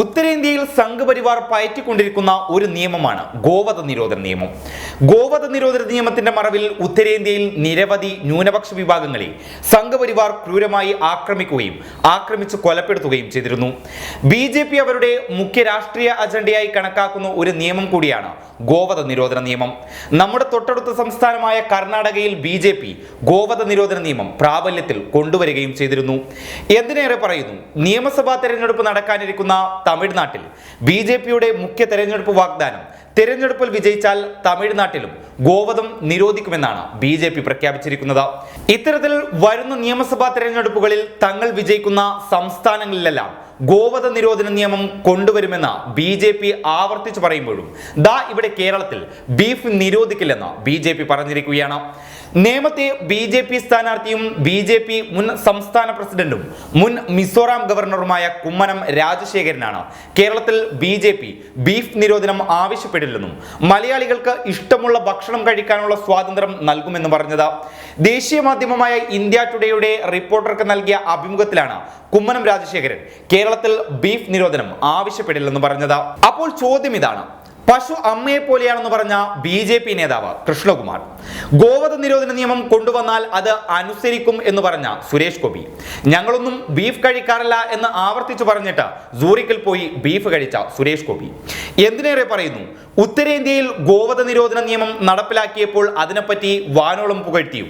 ഉത്തരേന്ത്യയിൽ സംഘപരിവാർ പയറ്റിക്കൊണ്ടിരിക്കുന്ന ഒരു നിയമമാണ് ഗോവധ നിരോധന നിയമം. ഗോവധ നിരോധന നിയമത്തിന്റെ മറവിൽ ഉത്തരേന്ത്യയിൽ നിരവധി ന്യൂനപക്ഷ വിഭാഗങ്ങളെ സംഘപരിവാർ ക്രൂരമായി ആക്രമിക്കുകയും ആക്രമിച്ച് കൊലപ്പെടുത്തുകയും ചെയ്തിരുന്നു. ബി ജെ പി അവരുടെ മുഖ്യ രാഷ്ട്രീയ അജണ്ടയായി കണക്കാക്കുന്ന ഒരു നിയമം കൂടിയാണ് ഗോവധ നിരോധന നിയമം. നമ്മുടെ തൊട്ടടുത്ത സംസ്ഥാനമായ കർണാടകയിൽ ബി ജെ പി ഗോവധ നിരോധന നിയമം പ്രാബല്യത്തിൽ കൊണ്ടുവരികയും ചെയ്തിരുന്നു. എന്തിനേറെ പറയുന്നു? നിയമസഭാ തെരഞ്ഞെടുപ്പ് നടക്കാനിരിക്കുന്ന തമിഴ്നാട്ടിൽ. ബി ജെ പിയുടെ മുഖ്യ തെരഞ്ഞെടുപ്പ് വാഗ്ദാനം. തെരഞ്ഞെടുപ്പിൽ വിജയിച്ചാൽ തമിഴ്നാട്ടിലും ഗോവധം നിരോധിക്കുമെന്നാണ് ബി ജെ പി പ്രഖ്യാപിച്ചിരിക്കുന്നത്. ഇത്തരത്തിൽ വരുന്ന നിയമസഭാ തെരഞ്ഞെടുപ്പുകളിൽ തങ്ങൾ വിജയിക്കുന്ന സംസ്ഥാനങ്ങളിലെല്ലാം ഗോവധ നിരോധന നിയമം കൊണ്ടുവരുമെന്ന് ബി ജെ പി ആവർത്തിച്ചു പറയുമ്പോഴും ദാ ഇവിടെ കേരളത്തിൽ ബീഫ് നിരോധിക്കില്ലെന്ന് ബി ജെ പി പറഞ്ഞിരിക്കുകയാണ്. നേമത്തെ ബി ജെ പി സ്ഥാനാർത്ഥിയും ബി ജെ പി മുൻ സംസ്ഥാന പ്രസിഡന്റും മുൻ മിസോറാം ഗവർണറുമായ കുമ്മനം രാജശേഖരനാണ്. കേരളത്തിൽ ബി ജെ പി ബീഫ് നിരോധനം ആവശ്യപ്പെടില്ലെന്നും മലയാളികൾക്ക് ഇഷ്ടമുള്ള ഭക്ഷണം കഴിക്കാനുള്ള സ്വാതന്ത്ര്യം നൽകുമെന്നും പറഞ്ഞത്. ദേശീയ മാധ്യമമായ ഇന്ത്യ ടുഡേയുടെ റിപ്പോർട്ടർക്ക് നൽകിയ അഭിമുഖത്തിലാണ് കുമ്മനം രാജശേഖരൻ കേരളത്തിൽ ബീഫ് നിരോധനം ആവശ്യപ്പെടില്ലെന്ന് പറഞ്ഞത്. അപ്പോൾ ചോദ്യം ഇതാണ്. പശു അമ്മയെ പോലെയാണെന്ന് പറഞ്ഞ ബി ജെ പി നേതാവ് കൃഷ്ണകുമാർ. ഗോവധ നിരോധന നിയമം കൊണ്ടുവന്നാൽ അത് അനുസരിക്കും എന്ന് പറഞ്ഞ സുരേഷ് ഗോപി. ഞങ്ങളൊന്നും ബീഫ് കഴിക്കാറില്ല എന്ന് ആവർത്തിച്ചു പറഞ്ഞിട്ട് സൂറിക്കിൽ പോയി ബീഫ് കഴിച്ച സുരേഷ് ഗോപി. എന്തിനേറെ പറയുന്നു? ഉത്തരേന്ത്യയിൽ ഗോവധ നിരോധന നിയമം നടപ്പിലാക്കിയപ്പോൾ അതിനെപ്പറ്റി വാനോളം പുകഴ്ത്തിയും.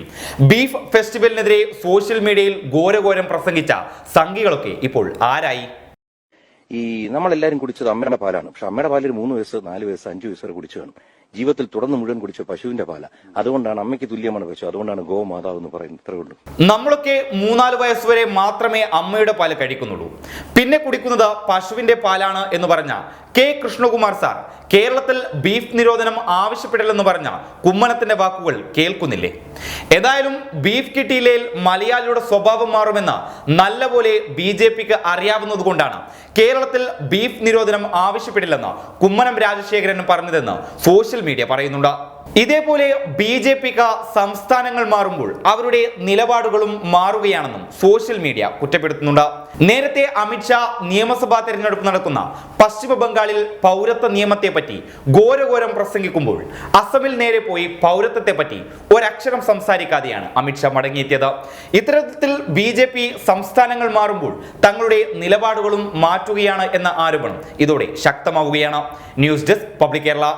ബീഫ് ഫെസ്റ്റിവലിനെതിരെ സോഷ്യൽ മീഡിയയിൽ ഘോരഘോരം പ്രസംഗിച്ച സംഘികളൊക്കെ ഇപ്പോൾ ആരായി? ഈ നമ്മളെല്ലാരും കുടിച്ചത് അമ്മയുടെ പാലാണ്. പക്ഷെ അമ്മയുടെ പാലിൽ മൂന്ന് വയസ്സ് നാല് വയസ്സ് അഞ്ചു വയസ്സ് വരെ കുടിച്ചു കാണും. ജീവിതത്തിൽ തുടർന്ന് മുഴുവൻ കുടിച്ച പശുവിന്റെ പാല. അതുകൊണ്ടാണ് അമ്മയ്ക്ക് തുല്യമാണ് പശു. അതുകൊണ്ടാണ് ഗോമാതാവ് എന്ന് പറയുന്നത്. ഇത്രയുള്ളൂ നമ്മളൊക്കെ മൂന്നാൽ വയസ്സ് വരെ മാത്രമേ അമ്മയുടെ പാൽ കഴിക്കുന്നുള്ളൂ. പിന്നെ കുടിക്കുന്നത് പശുവിന്റെ പാലാണ് എന്ന് പറഞ്ഞ കെ കൃഷ്ണകുമാർ സാർ. കേരളത്തിൽ ബീഫ് നിരോധനം ആവശ്യപ്പെടില്ലെന്ന് പറഞ്ഞ കുമ്മനത്തിന്റെ വാക്കുകൾ കേൾക്കുന്നില്ലേ? ഏതായാലും ബീഫ് കിട്ടിയില്ലേൽ മലയാളിയുടെ സ്വഭാവം മാറുമെന്ന് നല്ലപോലെ ബി ജെ പിക്ക് അറിയാവുന്നതുകൊണ്ടാണ് കേരളത്തിൽ ബീഫ് നിരോധനം ആവശ്യപ്പെടില്ലെന്ന് കുമ്മനം രാജശേഖരൻ പറഞ്ഞതെന്ന് സോഷ്യൽ മീഡിയ പറയുന്നുണ്ട്. ഇതേപോലെ ബി ജെ പിക്ക് സംസ്ഥാനങ്ങൾ മാറുമ്പോൾ അവരുടെ നിലപാടുകളും മാറുകയാണെന്നും സോഷ്യൽ മീഡിയ കുറ്റപ്പെടുത്തുന്നുണ്ട്. നേരത്തെ അമിത്ഷാ നിയമസഭാ തെരഞ്ഞെടുപ്പ് നടക്കുന്ന പശ്ചിമ ബംഗാളിൽ പൗരത്വ നിയമത്തെ പറ്റി ഘോരഘോരം പ്രസംഗിക്കുമ്പോൾ അസമിൽ നേരെ പോയി പൗരത്വത്തെ പറ്റി ഒരക്ഷരം സംസാരിക്കാതെയാണ് അമിത്ഷാ മടങ്ങിയെത്തിയത്. ഇത്തരത്തിൽ ബി ജെ പി സംസ്ഥാനങ്ങൾ മാറുമ്പോൾ തങ്ങളുടെ നിലപാടുകളും മാറ്റുകയാണ് എന്ന ആരോപണം ഇതോടെ ശക്തമാവുകയാണ്. News desk public Kerala.